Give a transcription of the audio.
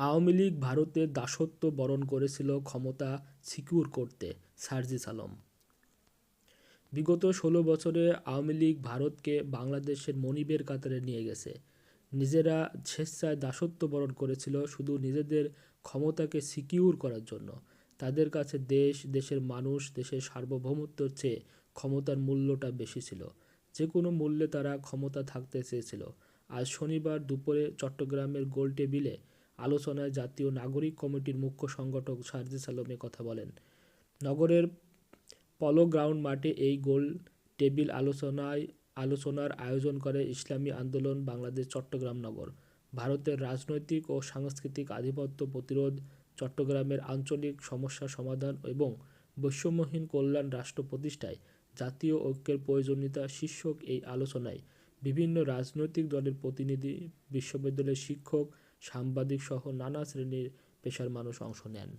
আওয়ামী লীগ ভারতের দাসত্ব বরণ করেছিল ক্ষমতা সিকিউর করতে, সার্জিস আলম। বিগত ষোলো বছরে আওয়ামী লীগ ভারতকে বাংলাদেশের মনিবের কাতারে নিয়ে গেছে। নিজেরা স্বেচ্ছায় দাসত্ব বরণ করেছিল শুধু নিজেদের ক্ষমতাকে সিকিউর করার জন্য। তাদের কাছে দেশ, দেশের মানুষ, দেশের সার্বভৌমত্বের চেয়ে ক্ষমতার মূল্যটা বেশি ছিল। যে কোনো মূল্যে তারা ক্ষমতা থাকতে চেয়েছিল। আজ শনিবার দুপুরে চট্টগ্রামের গোলটেবিলে আলোচনায় জাতীয় নাগরিক কমিটির মুখ্য সংগঠক সার্জিস আলম কথা বলেন। নগরের পলো গ্রাউন্ড মাঠে এই গোল টেবিল আলোচনায়, আলোচনার আয়োজন করে ইসলামী আন্দোলন বাংলাদেশ চট্টগ্রাম নগর। ভারতের রাজনৈতিক ও সাংস্কৃতিক আধিপত্য প্রতিরোধ, চট্টগ্রামের আঞ্চলিক সমস্যা সমাধান এবং বৈষম্যহীন কল্যাণ রাষ্ট্র প্রতিষ্ঠায় জাতীয় ঐক্যের প্রয়োজনীয়তা শীর্ষক এই আলোচনায় বিভিন্ন রাজনৈতিক দলের প্রতিনিধি, বিশ্ববিদ্যালয়ের শিক্ষক সাংবাদিক সহ নানা শ্রেণির পেশার মানুষ অংশ নেন।